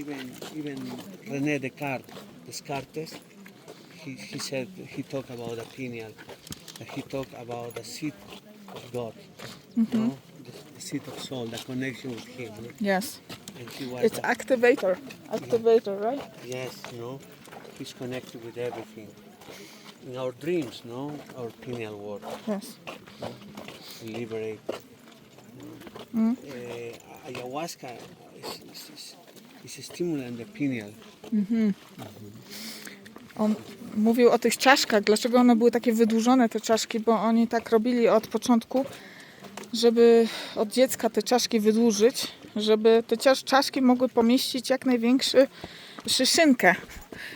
Even even René Descartes, Descartes, he, he said he talked about a pineal, that he talked about the seat of God, no? the, the seat of soul, the connection with Him. Yes. And he was It's the- activator. Activator, right? yes, no, he's connected with everything. In our dreams, no, our pineal world, Yes. we liberate. Mm. Uh, ayahuasca is, is, is, a stimulant pineal. On mówił o tych czaszkach, dlaczego one były takie wydłużone, te czaszki, bo oni tak robili od początku, żeby od dziecka te czaszki wydłużyć, żeby te czaszki mogły pomieścić jak największy szyszynkę.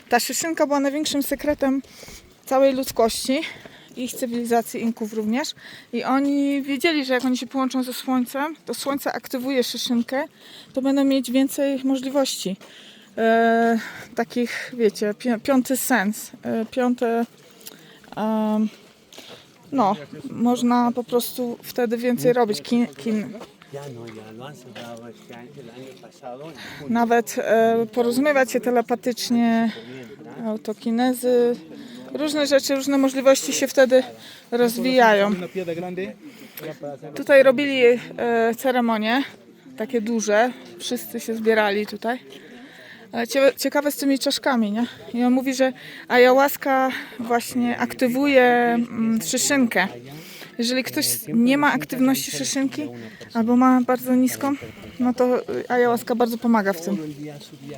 Ta szyszynka była największym sekretem całej ludzkości, ich cywilizacji Inków również. I oni wiedzieli, że jak oni się połączą ze Słońcem, to Słońce aktywuje szyszynkę, to będą mieć więcej możliwości. E, takich, wiecie, pi- piąty sens, e, piąte. em, no, można po prostu wtedy więcej robić. Kin, kin, nawet e, porozumiewać się telepatycznie, autokinezy, różne rzeczy, różne możliwości się wtedy rozwijają. Tutaj robili e, ceremonie, takie duże, wszyscy się zbierali tutaj. Ale cie, ciekawe z tymi czaszkami, nie? I on mówi, że ayahuasca właśnie aktywuje mm, szyszynkę. Jeżeli ktoś nie ma aktywności szyszynki albo ma bardzo niską, no to ayahuasca bardzo pomaga w tym.